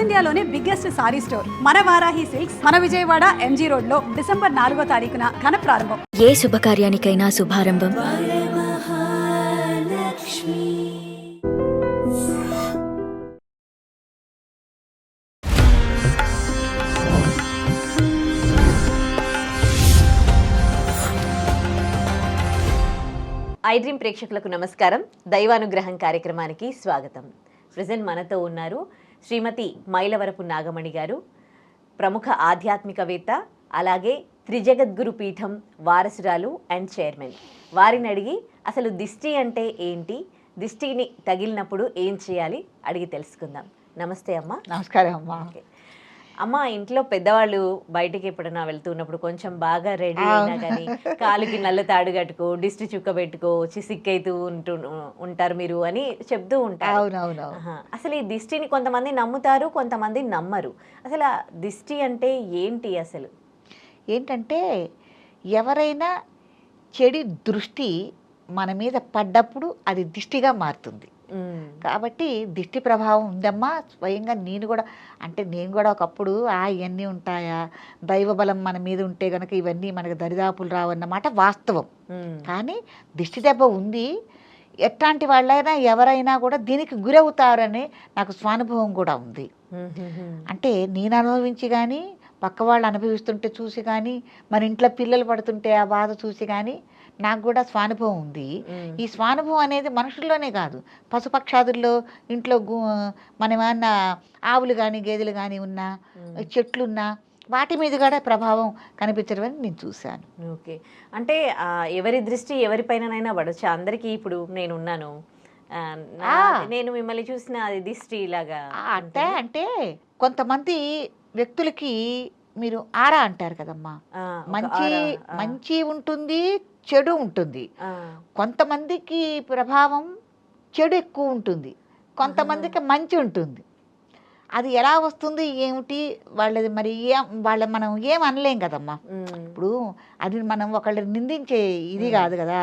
ఇండియాలోనే biggest sorry store మన Varahi silks మన విజయవాడ ఎంజీ రోడ్లో డిసెంబర్ నాలుగో తారీఖున ఘన ప్రారంభం. ఏ శుభకార్యానికైనా శుభారంభం. ఐ డ్రీమ్ ప్రేక్షకులకు నమస్కారం. దైవానుగ్రహం కార్యక్రమానికి స్వాగతం. ప్రజెంట్ మనతో ఉన్నారు శ్రీమతి మైలవరపు నాగమణి గారు ప్రముఖ ఆధ్యాత్మికవేత్త అలాగే త్రిజగద్గురు పీఠం వారసురాలు అండ్ చైర్మన్. వారిని అడిగి అసలు దిష్టి అంటే ఏంటి? దిష్టిని తగిలినప్పుడు ఏం చేయాలి? అడిగి తెలుసుకుందాం. నమస్తే అమ్మ. నమస్కారం అమ్మా. ఓకే. అమ్మ ఇంట్లో పెద్దవాళ్ళు బయటికి ఎప్పుడైనా వెళ్తున్నప్పుడు కొంచెం బాగా రెడీ అయినా కానీ కాలుకి నల్ల తాడు కట్టుకో డిస్టి చుక్క పెట్టుకో చిసిక్ అవుతూ ఉంటూ ఉంటారు మీరు అని చెప్తూ ఉంటారు. అసలు ఈ దిష్టిని కొంతమంది నమ్ముతారు కొంతమంది నమ్మరు. అసలు ఆ దిష్టి అంటే ఏంటి అసలు? ఏంటంటే ఎవరైనా చెడి దృష్టి మన మీద పడ్డప్పుడు అది దిష్టిగా మారుతుంది. కాబట్టి దిష్టి ప్రభావం ఉందమ్మా స్వయంగా నేను కూడా అంటే నేను కూడా ఒకప్పుడు ఆ ఇవన్నీ ఉంటాయా దైవ బలం మన మీద ఉంటే కనుక ఇవన్నీ మనకు దరిదాపులు రావన్నమాట వాస్తవం. కానీ దిష్టి దెబ్బ ఉంది ఎట్లాంటి వాళ్ళైనా ఎవరైనా కూడా దీనికి గురవుతారని నాకు స్వానుభవం కూడా ఉంది. అంటే నేను అనుభవించి కానీ పక్క వాళ్ళు అనుభవిస్తుంటే చూసి కానీ మన ఇంట్లో పిల్లలు పడుతుంటే ఆ బాధ చూసి కానీ నాకు కూడా స్వానుభవం ఉంది. ఈ స్వానుభవం అనేది మనుషుల్లోనే కాదు. పశుపక్షాదుల్లో ఇంట్లో గు మన ఏమన్నా ఆవులు కానీ గేదెలు కానీ ఉన్నా చెట్లున్నా వాటి మీద కూడా ప్రభావం కనిపించడం అని నేను చూశాను. ఓకే. అంటే ఎవరి దృష్టి ఎవరిపైనైనా పడవచ్చు అందరికీ ఇప్పుడు నేను ఉన్నాను. ఆ, నా- ఆ. నేను మిమ్మల్ని చూసిన అది దిష్టి లాగా ఆ, అంటే అంటే కొంతమంది వ్యక్తులకి మీరు ఆరా అంటారు కదమ్మా. మంచి మంచి ఉంటుంది చెడు ఉంటుంది. కొంతమందికి ప్రభావం చెడు ఎక్కువ ఉంటుంది. కొంతమందికి మంచి ఉంటుంది. అది ఎలా వస్తుంది ఏమిటి? వాళ్ళది మరి ఏం వాళ్ళ మనం ఏం అనలేం కదమ్మా. ఇప్పుడు అది మనం ఒకళ్ళని నిందించే ఇది కాదు కదా.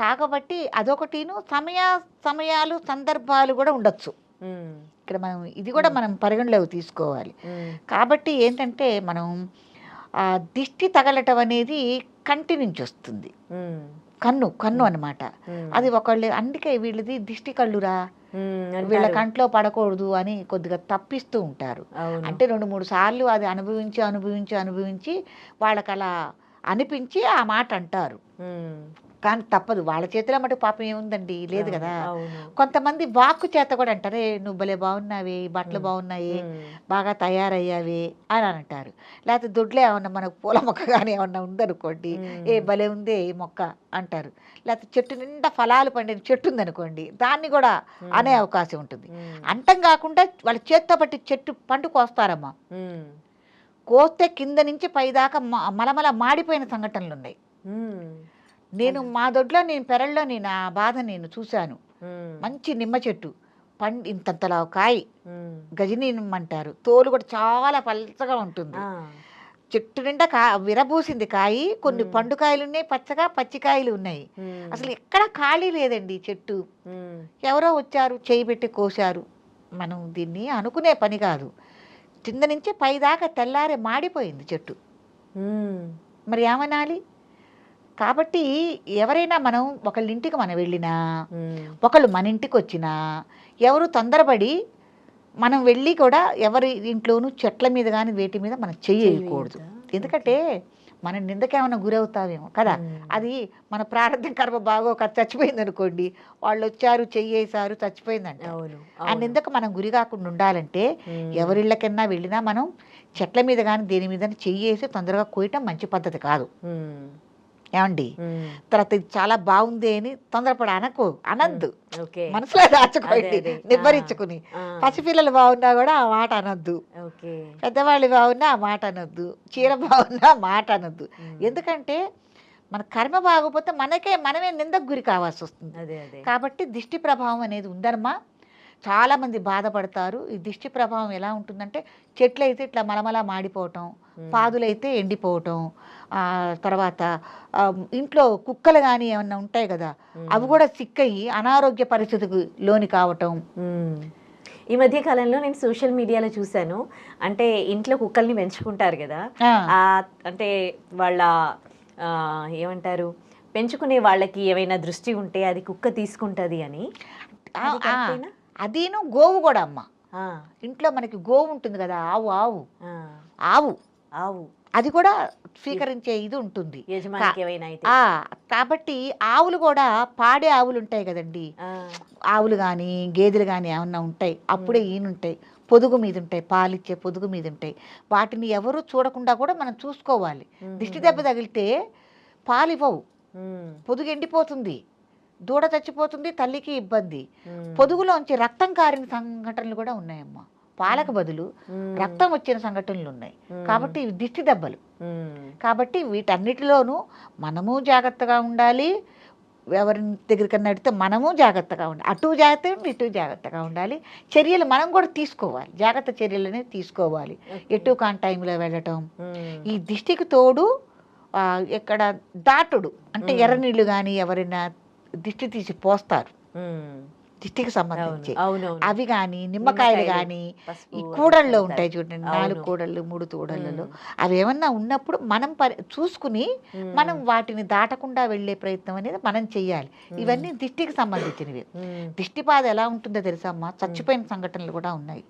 కాకపోతే అదొకటిను సమయ సమయాలు సందర్భాలు కూడా ఉండొచ్చు. ఇక్కడ మనం ఇది కూడా మనం పరిగణలోకి తీసుకోవాలి. కాబట్టి ఏంటంటే మనం ఆ దిష్టి తగలటం అనేది కంటి నుంచి వస్తుంది కన్ను కన్ను అన్నమాట. ఉమ్, అది ఒకళ్ళు అందుకే వీళ్ళది దిష్టి కళ్ళురా. వీళ్ళ. కంట్లో పడకూడదు అని కొద్దిగా తప్పిస్తూ ఉంటారు. అంటే రెండు మూడు సార్లు అది అనుభవించి అనుభవించి అనుభవించి వాళ్ళకి అలా అనిపించి ఆ మాట అంటారు. కానీ తప్పదు. వాళ్ళ చేతిలో మటు పాపం ఏముందండి? లేదు కదా? కొంతమంది వాక్కు చేత కూడా అంటారే నువ్వు భలే బాగున్నావే బట్టలు బాగున్నాయి బాగా తయారయ్యావే అని అంటారు. లేకపోతే దొడ్లో ఏమన్నా మనకు పూల మొక్క కానీ ఏమన్నా ఉందనుకోండి ఏ. భలే ఉంది ఈ మొక్క అంటారు. లేకపోతే చెట్టు నిండా ఫలాలు పండిన చెట్టు ఉందనుకోండి దాన్ని కూడా అనే అవకాశం ఉంటుంది. అంటం కాకుండా వాళ్ళ చేత్తో పట్టి చెట్టు పండు కోస్తారమ్మా. కోస్తే కింద నుంచి పైదాకా మలమల మాడిపోయిన సంఘటనలు ఉన్నాయి. నేను మా దొడ్లో నేను పెరల్లో నేను ఆ బాధ నేను చూశాను. మంచి నిమ్మ చెట్టు పండు ఇంతంతలా కాయ. గజని నిమ్మ అంటారు తోలు కూడా చాలా పల్చగా ఉంటుంది. చెట్టు నిండా కా విరబూసింది కాయి. కొన్ని. పండుకాయలు ఉన్నాయి పచ్చగా పచ్చికాయలు ఉన్నాయి. అసలు ఎక్కడ ఖాళీ లేదండి చెట్టు. ఎవరో వచ్చారు చేయి పెట్టి కోశారు. మనం దీన్ని అనుకునే పని కాదు. కింద నుంచి పైదాకా తెల్లారే మాడిపోయింది చెట్టు. మరి ఏమనాలి? కాబట్టి ఎవరైనా మనం ఒకళ్ళ ఇంటికి మనం వెళ్ళినా ఒకళ్ళు మన ఇంటికి వచ్చినా ఎవరు తొందరపడి మనం వెళ్ళి కూడా ఎవరి ఇంట్లోనూ చెట్ల మీద కానీ వేటి మీద మనం చెయ్యకూడదు? ఎందుకంటే మన నిందకేమైనా గురవుతావేమో కదా. అది మన ప్రారంభం కర్మ బాగోక చచ్చిపోయింది అనుకోండి వాళ్ళు వచ్చారు చెయ్యేశారు చచ్చిపోయిందంట. అవును ఆ నిందకు మనం గురి కాకుండా ఉండాలంటే ఎవరిళ్ళకన్నా వెళ్ళినా మనం చెట్ల మీద కానీ దేని మీద చెయ్యేసి తొందరగా కోయటం మంచి పద్ధతి కాదు. ఏమండి? తర్వాత ఇది చాలా బాగుంది అని తొందరపడి అనకు అనద్దు. మనసులో దాచుకోండి ఆ, పసిపిల్లలు బాగున్నా కూడా ఆ మాట అనొద్దు. పెద్దవాళ్ళు బాగున్నా ఆ మాట అనొద్దు. చీర బాగున్నా మాట అనొద్దు. ఎందుకంటే మన కర్మ బాగోపోతే మనకే మనమే నిందకు గురి కావాల్సి వస్తుంది. కాబట్టి దిష్టి ప్రభావం అనేది ఉందన్నమా చాలామంది బాధపడతారు. ఈ దిష్టి ప్రభావం ఎలా ఉంటుందంటే చెట్లు అయితే ఇట్లా మలమల మాడిపోవటం పాదులైతే ఎండిపోవటం ఆ, తర్వాత ఇంట్లో కుక్కలు కానీ ఏమన్నా ఉంటాయి కదా అవి కూడా సిక్కయి అనారోగ్య పరిస్థితికి లోని కావటం. ఈ మధ్య కాలంలో నేను సోషల్ మీడియాలో చూశాను. అంటే ఇంట్లో కుక్కల్ని పెంచుకుంటారు కదా అంటే వాళ్ళ ఏమంటారు పెంచుకునే వాళ్ళకి ఏమైనా దృష్టి ఉంటే అది కుక్క తీసుకుంటది అని. అదీను గోవు కూడా అమ్మ. ఇంట్లో మనకి గోవు ఉంటుంది కదా ఆవు ఆవు. ఆవు. ఆవు. అది కూడా స్వీకరించే ఇది ఉంటుంది. కాబట్టి ఆవులు కూడా పాడే ఆవులు ఉంటాయి కదండి. ఆవులు కానీ గేదెలు కానీ ఏమన్నా ఉంటాయి అప్పుడే ఈనుంటాయి. పొదుగు మీద ఉంటాయి పాలిచ్చే పొదుగు మీద ఉంటాయి. వాటిని ఎవరు చూడకుండా కూడా మనం చూసుకోవాలి. దిష్టి దెబ్బ తగిలితే పాలు ఇవ్వవు పొదుగు ఎండిపోతుంది. దూడ చచ్చిపోతుంది తల్లికి ఇబ్బంది. పొదుగులోంచి రక్తం కారిన సంఘటనలు కూడా ఉన్నాయమ్మా. పాలకు బదులు రక్తం వచ్చిన సంఘటనలు ఉన్నాయి. కాబట్టి ఇవి దిష్టి దెబ్బలు. కాబట్టి వీటన్నిటిలోనూ మనము జాగ్రత్తగా ఉండాలి. ఎవరి దగ్గరికన్నా అడిగితే మనము జాగ్రత్తగా ఉండాలి. అటు జాగ్రత్తగా ఉండి ఇటు జాగ్రత్తగా ఉండాలి. చర్యలు మనం కూడా తీసుకోవాలి. జాగ్రత్త చర్యలు అనేది తీసుకోవాలి. ఎటు కాని టైంలో వెళ్ళటం. ఈ దిష్టికి తోడు ఆ, ఎక్కడ దాటుడు అంటే మ్మ్. ఎర్ర నీళ్ళు కానీ ఎవరైనా దిష్టి తీసి పోస్తారు. దిష్టికి సంబంధించి. అవి కానీ నిమ్మకాయలు కానీ ఈ కలుపుతారు. ఉంటాయి చూడండి నాలుగు. కూడళ్ళు మూడు కూడళ్ళలో అవి ఏమన్నా ఉన్నప్పుడు మనం చూసుకుని మనం వాటిని దాటకుండా వెళ్ళే ప్రయత్నం అనేది మనం చెయ్యాలి. ఇవన్నీ దిష్టికి సంబంధించినవి. దిష్టి బాధ ఎలా ఉంటుందో తెలుసా అమ్మా? చచ్చిపోయిన సంఘటనలు కూడా ఉన్నాయి.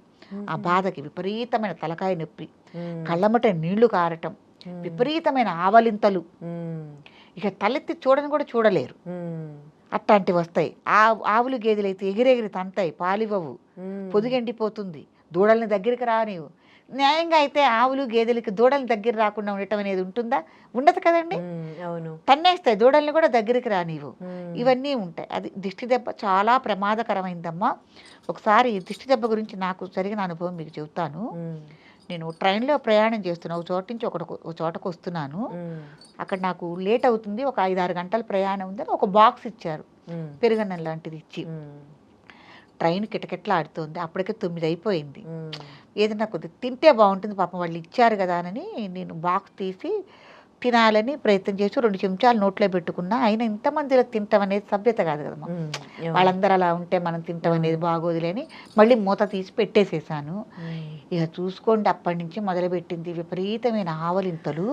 ఆ బాధకి విపరీతమైన తలకాయ నొప్పి కళ్ళమట నీళ్ళు కారటం విపరీతమైన ఆవలింతలు. ఇక తలెత్తి చూడని కూడా చూడలేరు. అట్లాంటివి వస్తాయి. ఆ ఆవులు గేదెలు అయితే ఎగిరెగిరి తంతాయి పాలివ్వవు. పొదిగెండిపోతుంది. దూడల్ని దగ్గరికి రానివు న్యాయంగా అయితే ఆవులు గేదెలకి దూడల్ని దగ్గర రాకుండా ఉండటం అనేది ఉంటుందా? ఉండదు కదండి. అవును. తన్నేస్తాయి దూడల్ని కూడా దగ్గరికి రానివ్వు. ఇవన్నీ ఉంటాయి. అది దిష్టి దెబ్బ చాలా ప్రమాదకరమైందమ్మా. ఒకసారి దిష్టి దెబ్బ గురించి నాకు జరిగిన అనుభవం మీకు చెబుతాను. నేను ట్రైన్లో ప్రయాణం చేస్తున్నా ఒక చోట నుంచి ఒకటి ఒక చోటకు వస్తున్నాను. అక్కడ నాకు లేట్ అవుతుంది ఒక ఐదు ఆరు గంటల ప్రయాణం ఉందని ఒక బాక్స్ ఇచ్చారు. పెరుగన్నం లాంటిది ఇచ్చి. ట్రైన్ కిటకిట్లా ఆడుతోంది అప్పటికే తొమ్మిది అయిపోయింది. ఉమ్, ఏదైనా కొద్దిగా తింటే బాగుంటుంది పాపం వాళ్ళు ఇచ్చారు కదా అని నేను బాక్స్ తీసి తినాలని ప్రయత్నం చేసి రెండు చెంచాలు నోట్లో పెట్టుకున్నా అయినా ఇంతమందిలో తింటాం అనేది సభ్యత కాదు కదమ్మా. వాళ్ళందరూ అలా ఉంటే మనం తింటాం అనేది బాగోదులే అని మళ్ళీ మూత తీసి పెట్టేసేసాను. ఇక చూసుకోండి అప్పటి నుంచి మొదలుపెట్టింది విపరీతమైన ఆవలింతలు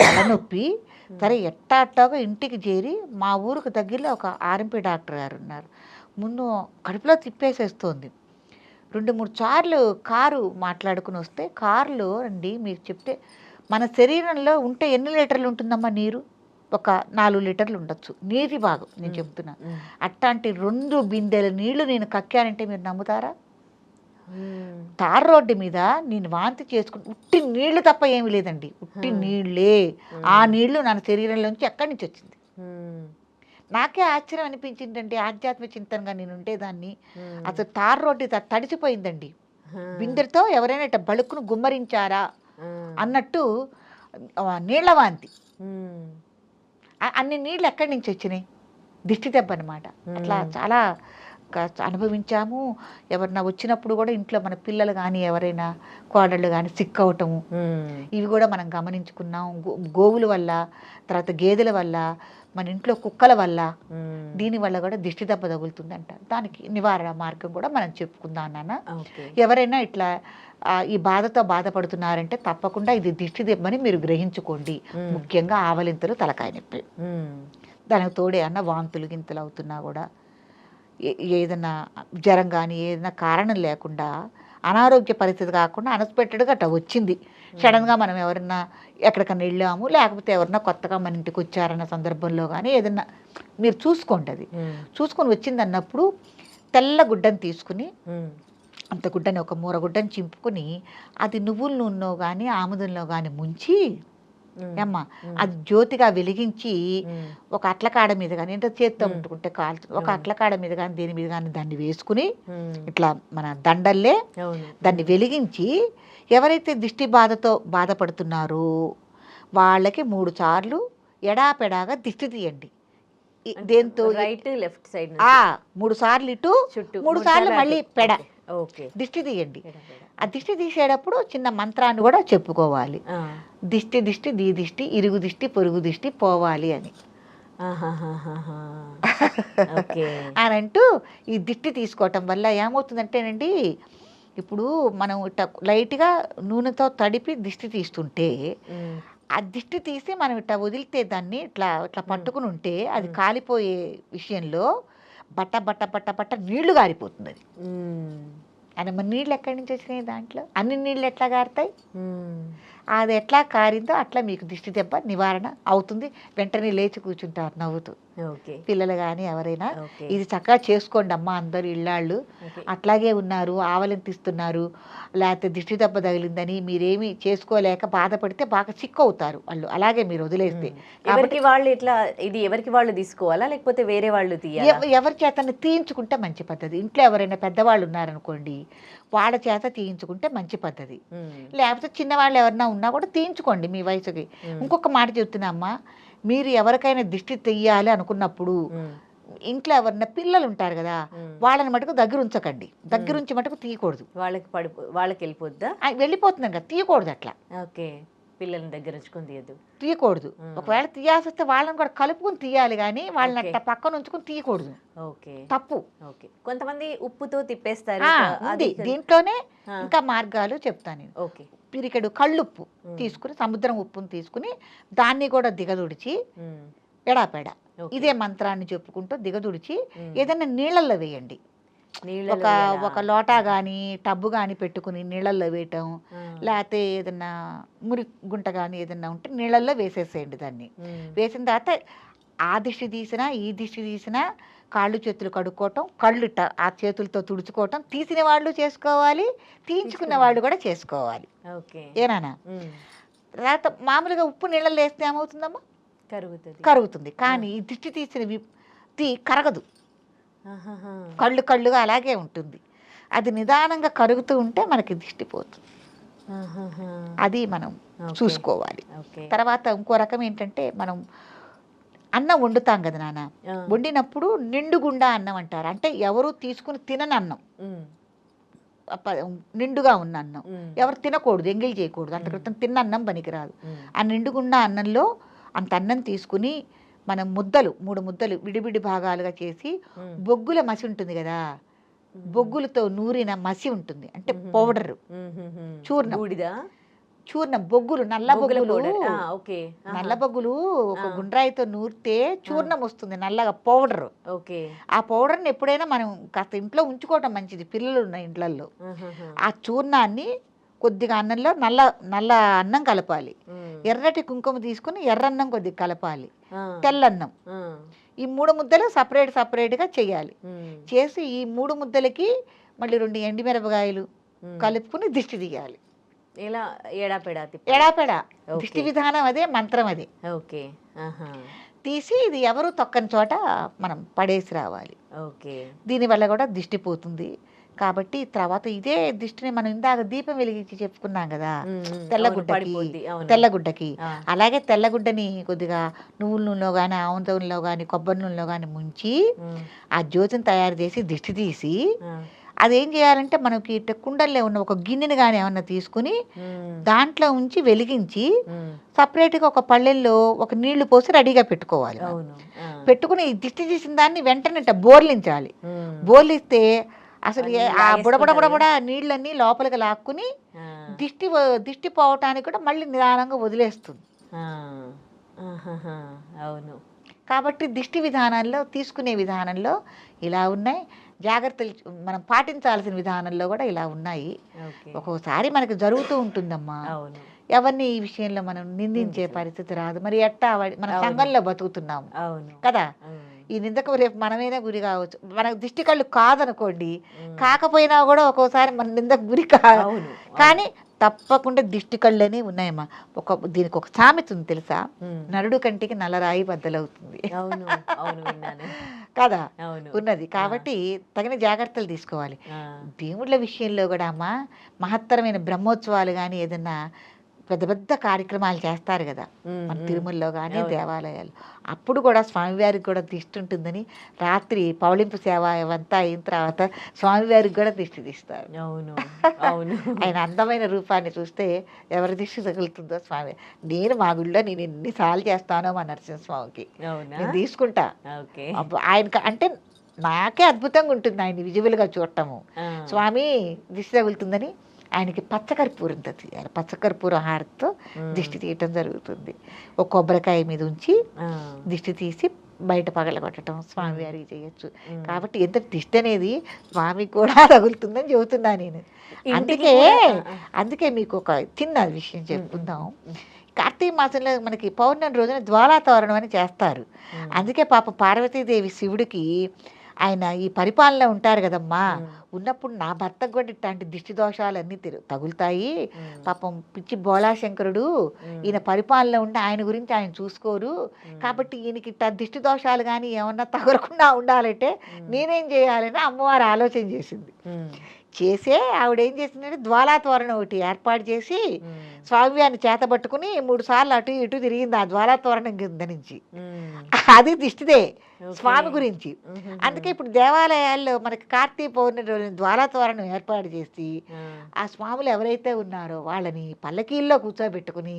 తలనొప్పి. సరే ఎట్టా అట్టాగా ఇంటికి చేరి మా ఊరికి దగ్గరలో ఒక ఆర్ఎంపీ డాక్టర్ గారు ఉన్నారు. ముందు కడుపులో తిప్పేసేస్తోంది. రెండు మూడు సార్లు కారు మాట్లాడుకుని వస్తే కారులో అండి మీకు చెప్తే మన శరీరంలో ఉంటే ఎన్ని లీటర్లు ఉంటుందమ్మా నీరు? ఒక నాలుగు లీటర్లు ఉండొచ్చు. నీటి భాగం నేను చెప్తున్నా. అట్లాంటి రెండు బిందెల నీళ్ళు నేను కక్కానంటే మీరు నమ్ముతారా? తార్ రోడ్డు మీద నేను వాంతి చేసుకుని ఉట్టి నీళ్ళు తప్ప ఏమీ లేదండి. ఉట్టి. నీళ్ళే. ఆ నీళ్ళు నా శరీరంలోంచి ఎక్కడి నుంచి వచ్చింది? నాకే ఆశ్చర్యం అనిపించిందండి ఆధ్యాత్మిక చింతనగా నేను ఉండేదాన్ని. అసలు తార్ రోడ్డు త- తడిసిపోయిందండి. ఉమ్, బిందెతో ఎవరైనా ఇట్ట బలుక్కును గుమ్మరించారా అన్నట్టు నీళ్ళ వాంతి అన్ని నీళ్ళు ఎక్కడి నుంచి వచ్చినాయి? దిష్టి దెబ్బ అనమాట అట్లా. చాలా అనుభవించాము. ఎవరన్నా వచ్చినప్పుడు కూడా ఇంట్లో మన పిల్లలు కానీ ఎవరైనా కోడళ్ళు కానీ సిక్ అవటము. ఇవి కూడా మనం గమనించుకున్నాం. గోవుల వల్ల తర్వాత గేదెల వల్ల మన ఇంట్లో కుక్కల వల్ల దీని వల్ల కూడా దిష్టి దెబ్బ తగులుతుంది అంటారు దానికి నివారణ మార్గం కూడా మనం చెప్పుకుందాం నాన్న. ఎవరైనా ఇట్లా ఈ బాధతో బాధపడుతున్నారంటే తప్పకుండా ఇది దిష్టి దెబ్బని మీరు గ్రహించుకోండి. ముఖ్యంగా ఆవలింతలు తలకాయ నొప్పి. దానికి తోడే అన్న వాంతులు గింతలు అవుతున్నా కూడా ఏదైనా జ్వరం కానీ ఏదైనా కారణం లేకుండా అనారోగ్య పరిస్థితి కాకుండా అన్ఎక్స్పెక్టెడ్గా అట్లా వచ్చింది. సడన్గా మనం ఎవరన్నా ఎక్కడికన్నా వెళ్ళాము లేకపోతే ఎవరన్నా కొత్తగా మన ఇంటికి వచ్చారన్న సందర్భంలో కానీ ఏదన్నా మీరు చూసుకోండి అది. ఉమ్, చూసుకొని వచ్చింది అన్నప్పుడు తెల్ల గుడ్డని తీసుకుని ఉమ్, అంత గుడ్డని ఒక మూర గుడ్డని చింపుకొని అది నువ్వుల నూనెలో కానీ ఆముదంలో కానీ ముంచి ఏమ్మా? అది జ్యోతిగా వెలిగించి ఒక అట్లకాడ మీద కానీ అంటే చేత్తో. ముట్టుకుంటే కాల్చు ఒక. అట్లకాడ మీద కానీ దేని మీద కానీ దాన్ని వేసుకుని ఇట్లా మన దండల్లే దాన్ని వెలిగించి ఎవరైతే దిష్టి బాధతో బాధపడుతున్నారో వాళ్ళకి మూడు సార్లు ఎడాపెడాగా దిష్టి తీయండి. దేంతో? రైట్ లెఫ్ట్ సైడ్ ఆ మూడు సార్లు ఇటు మూడు సార్లు మళ్ళీ పెడ. దిష్టి తీయండి. ఆ దిష్టి తీసేటప్పుడు చిన్న మంత్రాన్ని కూడా చెప్పుకోవాలి. దిష్టి దిష్టి దీ దిష్టి ఇరుగు దిష్టి పొరుగు దిష్టి పోవాలి అని. ఓకే. అని అంటూ ఈ దిష్టి తీసుకోవటం వల్ల ఏమవుతుందంటేనండి ఇప్పుడు మనం ఇట్లా లైట్గా నూనెతో తడిపి దిష్టి తీస్తుంటే ఆ దిష్టి తీసి మనం ఇట్లా వదిలితే దాన్ని ఇట్లా ఇట్లా పట్టుకుని ఉంటే అది. కాలిపోయే విషయంలో బట్ట బట్ట బట్ట బట్ట నీళ్ళు గారిపోతుంది అది. అని మరి నీళ్ళు ఎక్కడి నుంచి వచ్చినాయి దాంట్లో? అన్ని నీళ్ళు ఎట్లా గారుతాయి. అది ఎట్లా కారిందో అట్లా మీకు దిష్టి దెబ్బ నివారణ అవుతుంది. వెంటనే లేచి కూర్చుంటారు నవ్వుతూ. పిల్లలు కానీ ఎవరైనా ఇది చక్కగా చేసుకోండి అమ్మ అందరు ఇళ్ళాళ్ళు. అట్లాగే ఉన్నారు ఆవలింతిస్తున్నారు లేకపోతే దిష్టి దెబ్బ తగిలిందని మీరేమి చేసుకోలేక బాధపడితే బాగా సిక్ అవుతారు వాళ్ళు. అలాగే మీరు వదిలేస్తే. ఎవరికి వాళ్ళు ఇట్లా ఇది ఎవరికి వాళ్ళు తీసుకోవాలా లేకపోతే వేరే వాళ్ళు తీయాలా? ఎవరి చేత తీయించుకుంటే మంచి పద్ధతి. ఇంట్లో ఎవరైనా పెద్దవాళ్ళు ఉన్నారనుకోండి వాళ్ళ చేత తీయించుకుంటే మంచి పద్ధతి. లేకపోతే చిన్నవాళ్ళు ఎవరన్నా ఉన్నా కూడా తీయించుకోండి మీ వయసుకి. ఇంకొక మాట చెప్తున్నా మీరు ఎవరికైనా దిష్టి తెయ్యాలి అనుకున్నప్పుడు ఇంట్లో ఎవరన్నా పిల్లలు ఉంటారు కదా. వాళ్ళని మటుకు దగ్గర ఉంచకండి దగ్గర ఉంచి మటుకు తీయకూడదు. వాళ్ళకి పడిపో వాళ్ళకి వెళ్ళిపోద్దా వెళ్ళిపోతున్నాం కదా తీయకూడదు అట్లా. ఓకే. పిల్లల్ని దగ్గర ఉంచుకొని తీయద్దు. తీయకూడదు. ఒకవేళ తీయాల్సి వస్తే వాళ్ళని కూడా కలుపుకుని తీయాలి కానీ వాళ్ళని. అట్లా పక్కన ఉంచుకుని తీయకూడదు. ఓకే. తప్పు. ఓకే. కొంతమంది ఉప్పుతో తిప్పేస్తారు. అది దీంట్లోనే ఇంకా మార్గాలు చెప్తాను నేను. ఓకే. పిరికెడు కళ్ళుప్పు. తీసుకుని సముద్రం ఉప్పుని తీసుకుని దాన్ని కూడా దిగదుడిచి ఎడాపెడ. ఇదే మంత్రాన్ని చెప్పుకుంటూ దిగదుడిచి. ఏదైనా నీళ్ళల్లో వేయండి. ఒక? ఒక లోటా కానీ టబ్బు కానీ పెట్టుకుని నీళ్ళల్లో వేయటం లేకపోతే ఏదన్నా మురి గుంట కానీ ఏదన్నా ఉంటే నీళ్ళల్లో వేసేసేయండి దాన్ని. వేసిన తర్వాత ఆ దిష్టి తీసినా ఈ దిష్టి తీసినా కాళ్ళు చేతులు కడుక్కోవటం కళ్ళు ఆ చేతులతో తుడుచుకోవటం తీసిన వాళ్ళు చేసుకోవాలి తీయించుకున్న వాళ్ళు కూడా చేసుకోవాలి. ఉమ్, తర్వాత మామూలుగా ఉప్పు నీళ్ళల్లో వేస్తే ఏమవుతుందమ్మా? కరుగుతుంది. కరుగుతుంది. కానీ ఈ దిష్టి తీసిన కరగదు. కళ్ళు కళ్ళుగా అలాగే ఉంటుంది. అది నిదానంగా కరుగుతూ ఉంటే మనకి దిష్టి పోతుంది. ఆహాహా. అది మనం. చూసుకోవాలి. తర్వాత ఇంకో రకం ఏంటంటే మనం అన్నం వండుతాం కదా నాన్న. వండినప్పుడు నిండుగుండా అన్నం అంటారు. అంటే ఎవరు తీసుకుని తినని అన్నం. నిండుగా ఉన్న అన్నం. ఎవరు తినకూడదు ఎంగిల్ చేయకూడదు. అంత క్రితం తిన్న అన్నం పనికిరాదు. ఆ నిండుగుండా అన్నంలో అంత అన్నం తీసుకుని మనం ముద్దలు మూడు ముద్దలు విడివిడి భాగాలుగా చేసి బొగ్గుల మసి ఉంటుంది కదా. బొగ్గులతో నూరిన మసి ఉంటుంది. అంటే. పౌడర్. చూర్ణం. చూర్ణం. బొగ్గులు నల్ల బొగ్గుల. నల్ల బొగ్గులు ఒక. గుండ్రాయితో నూరితే చూర్ణం వస్తుంది నల్లగా పౌడర్. ఓకే. ఆ పౌడర్ని ఎప్పుడైనా మనం కాస్త ఇంట్లో ఉంచుకోవటం మంచిది పిల్లలు ఉన్న ఇండ్లల్లో. ఆహాహా. ఆ చూర్ణాన్ని కొద్దిగా అన్నంలో నల్ల నల్ల అన్నం కలపాలి. ఎర్రటి కుంకుమ తీసుకుని ఎర్రన్నం కొద్దిగా కలపాలి. తెల్లన్నం. ఈ మూడు ముద్దలు సపరేట్ సపరేట్గా చేయాలి. చేసి ఈ మూడు ముద్దలకి మళ్ళీ రెండు ఎండిమిరపకాయలు. కలుపుకుని దిష్టి తీయాలి. ఎడాపెడా ఎడాపెడా ఓకే. దిష్టి విధానం అదే మంత్రం అదే. ఓకే. తీసి ఇది ఎవరు తొక్కని చోట మనం పడేసి రావాలి. ఓకే. దీనివల్ల కూడా దిష్టి పోతుంది. కాబట్టి తర్వాత ఇదే దిష్టిని మనం ఇందాక దీపం వెలిగించి చెప్పుకున్నాం కదా తెల్లగుడ్డకి. తెల్లగుడ్డకి అలాగే తెల్లగుడ్డని కొద్దిగా నువ్వుల నూనెలో కానీ నూనెలో కానీ కొబ్బరి నూనెలో కానీ ముంచి ఆ జ్యోతిని తయారు చేసి దిష్టి తీసి అదేం చేయాలంటే మనకి కుండల్లో ఉన్న ఒక గిన్నెని కానీ ఏమన్నా తీసుకుని దాంట్లో ఉంచి వెలిగించి సపరేట్గా ఒక పళ్ళెల్లో ఒక నీళ్ళు పోసి రెడీగా పెట్టుకోవాలి పెట్టుకుని దిష్టి తీసిన దాన్ని వెంటనే బోర్లించాలి. బోర్లిస్తే అసలు ఆ లాగేసుకుంటారు బుడబుడబుడ నీళ్ళన్నీ లోపలికి లాక్కుని దిష్టి దిష్టి పోవటానికి కూడా మళ్ళీ నిదానంగా వదిలేస్తుంది. అవును. కాబట్టి దిష్టి విధానాల్లో తీసుకునే విధానంలో ఇలా ఉన్నాయి. జాగ్రత్తలు మనం పాటించాల్సిన విధానంలో కూడా ఇలా ఉన్నాయి. ఒక్కోసారి మనకి జరుగుతూ ఉంటుందమ్మా. అవును. ఎవరిని ఈ విషయంలో మనం నిందించే పరిస్థితి రాదు. మరి ఎట్టా మన. సంఘంలో బతుకుతున్నాము అవును. కదా? ఈ నిందకు రేపు మనమైనా గురి కావచ్చు. మనకు దిష్టి కళ్ళు కాదనుకోండి కాకపోయినా కూడా ఒక్కోసారి మన నిందకు గురి కా అవును కానీ తప్పకుండా దిష్టి కళ్ళు అనేవి ఉన్నాయమ్మా. ఒక దీనికి ఒక సామెత ఉంది తెలుసా? నరుడు కంటికి నల్లరాయి బద్దలవుతుంది. అవును అవును విన్నాను. కదా? ఉన్నది. కాబట్టి తగిన జాగ్రత్తలు తీసుకోవాలి. దేవుళ్ళ విషయంలో కూడా అమ్మా మహత్తరమైన బ్రహ్మోత్సవాలు కానీ ఏదన్నా పెద్ద పెద్ద కార్యక్రమాలు చేస్తారు కదా. మన. తిరుమలలో కానీ. దేవాలయాలు. అప్పుడు కూడా స్వామివారికి కూడా దిష్టి ఉంటుందని రాత్రి పౌళింపు సేవ ఇవంతా అయిన తర్వాత స్వామివారికి కూడా దిష్టి తీస్తారు. అవును అవును. ఆయన అందమైన రూపాన్ని చూస్తే ఎవరి దిష్టి తగులుతుందో స్వామి. నేను మా గుళ్ళో నేను ఎన్నిసార్లు చేస్తానో మా నరసింహస్వామికి. నేను తీసుకుంటా. ఆయనకి అంటే నాకే అద్భుతంగా ఉంటుంది ఆయన విజువల్గా చూడటము. స్వామి దిష్టి తగులుతుందని ఆయనకి పచ్చకర్పూరం తీయాలి. పచ్చకర్పూరం హారతితో. దిష్టి తీయటం జరుగుతుంది. ఒక కొబ్బరికాయ మీద ఉంచి. దిష్టి తీసి బయట పగలగొట్టడం స్వామి వారికి చేయొచ్చు. కాబట్టి ఎంత దిష్టి అనేది స్వామికి కూడా తగులుతుందని చెబుతున్నా నేను. అందుకే అందుకే మీకు ఒక చిన్న విషయం చెప్పుకుందాం. కార్తీక మాసంలో మనకి పౌర్ణమి రోజున జ్వాలా తోరణం అని చేస్తారు. అందుకే పాప పార్వతీదేవి శివుడికి ఆయన ఈ పరిపాలన ఉంటారు కదమ్మా మ్మ్. ఉన్నప్పుడు నా భర్తకు కూడా ఇట్లాంటి దిష్టి దోషాలన్నీ తిరు తగులుతాయి. పాపం పిచ్చి బోళాశంకరుడు. ఈయన పరిపాలన ఉండి ఆయన గురించి ఆయన చూసుకోరు. కాబట్టి ఈయనకి ఇట్లా దిష్టి దోషాలు కానీ ఏమన్నా తగలకుండా ఉండాలంటే నేనేం చేయాలని అమ్మవారు ఆలోచన చేసింది. చేసే ఆవిడ ఏం చేసిందంటే జ్వాలా తోరణం ఒకటి ఏర్పాటు చేసి స్వామివారిని చేతబట్టుకుని మూడు సార్లు అటు ఇటు తిరిగింది ఆ జ్వాలా తోరణం కింద నుంచి. అది దిష్టిదే. స్వామి గురించి. అందుకే ఇప్పుడు దేవాలయాల్లో మనకి కార్తీక పౌర్ణమి రోజున జ్వాలా తోరణం ఏర్పాటు చేసి ఆ. స్వాములు ఎవరైతే ఉన్నారో వాళ్ళని పల్లకీల్లో కూర్చోబెట్టుకుని.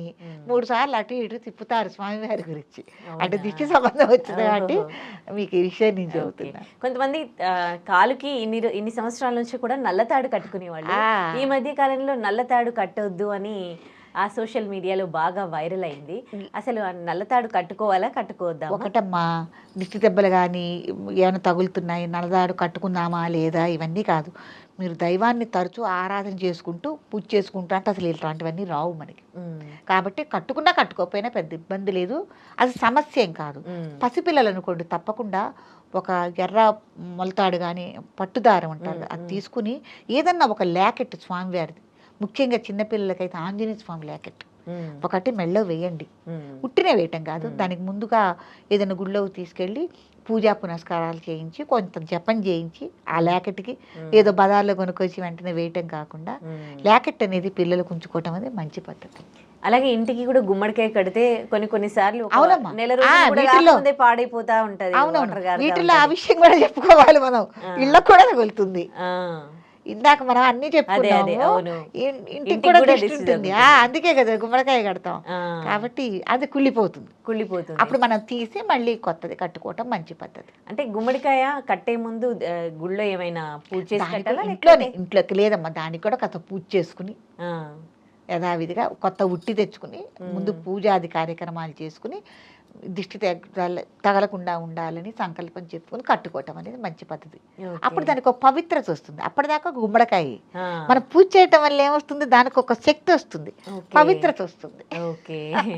మూడు సార్లు అటు ఇటు తిప్పుతారు స్వామివారి గురించి? అంటే దిష్టి సంబంధం వచ్చింది కాబట్టి. మీకు ఈ విషయం ఓకే. చెబుతున్నా కొంతమంది కాలుకి ఇన్ని ఇన్ని సంవత్సరాల నుంచి కూడా నల్లతాడు కట్టుకునేవాళ్ళు. ఈ మధ్య కాలంలో నల్లతాడు కట్టొద్దు అని ఆ సోషల్ మీడియాలో బాగా వైరల్ అయింది. అసలు నల్లతాడు కట్టుకోవాలా కట్టుకోవద్దా ఒకటమ్మా దిష్టి దెబ్బలు కానీ ఏమైనా తగులుతున్నాయి నలదాడు కట్టుకున్నామా లేదా ఇవన్నీ కాదు. మీరు దైవాన్ని తరచూ ఆరాధన చేసుకుంటూ పూజ చేసుకుంటూ అంటే అసలు ఇలాంటివన్నీ రావు మనకి. కాబట్టి కట్టుకున్నా కట్టుకోకపోయినా పెద్ద ఇబ్బంది లేదు. అది సమస్య ఏం కాదు. పసిపిల్లలు అనుకోండి తప్పకుండా ఒక ఎర్ర మొలతాడు కానీ పట్టుదారం అంటారు. అది. తీసుకుని ఏదన్నా ఒక లేకెట్ స్వామివారిది. ముఖ్యంగా చిన్నపిల్లలకైతే ఆంజనేయ స్వామి లేకెట్. ఒకటి మెళ్ళో వేయండి. ఉట్టినే వేయటం కాదు. దానికి ముందుగా ఏదైనా గుళ్ళోకి తీసుకెళ్ళి పూజా పునస్కారాలు చేయించి కొంత జపం చేయించి ఆ లేకెట్కి ఏదో బజార్లో కొనుక్కొచ్చి వెంటనే వేయటం కాకుండా లేకెట్ అనేది పిల్లలకు ఉంచుకోవటం అనేది మంచి పద్ధతి. అలాగే ఇంటికి కూడా గుమ్మడికాయ కడితే కొన్ని కొన్ని సార్లు ఒక అవునమ్మా. నెల రోజులు పాడైపోతా ఉంటది అవునవును. వీటిల్లో ఆ. విషయం కూడా చెప్పుకోవాలి మనం. ఇళ్ళకు కూడా తగులుతుంది. ఇందాక మనం అన్ని చెప్పుకున్నాము. ఇంటికి కూడా దిష్టి ఉంటుంది. అందుకే కదా గుమ్మడికాయ కడతాం. కాబట్టి అది కుళ్ళిపోతుంది. కుళ్ళిపోతుంది. అప్పుడు మనం తీసి మళ్ళీ కొత్తది కట్టుకోవటం మంచి పద్ధతి. అంటే గుమ్మడికాయ కట్టే ముందు గుళ్ళో ఏమైనా పూజ ఇంట్లోనే ఇంట్లోకి లేదమ్మా. దానికి కూడా కొత్త పూజ చేసుకుని యథావిధిగా కొత్త ఉట్టి తెచ్చుకుని ముందు. పూజాది కార్యక్రమాలు చేసుకుని దిష్టి తగల తగలకుండా ఉండాలని సంకల్పం చెప్పుకొని కట్టుకోవటం అనేది మంచి పద్ధతి. అప్పుడు దానికి ఒక పవిత్రత వస్తుంది. అప్పటిదాకా గుమ్మడికాయ. మనం పూజ చేయటం వల్ల ఏమొస్తుంది? దానికి ఒక శక్తి వస్తుంది. పవిత్రత వస్తుంది.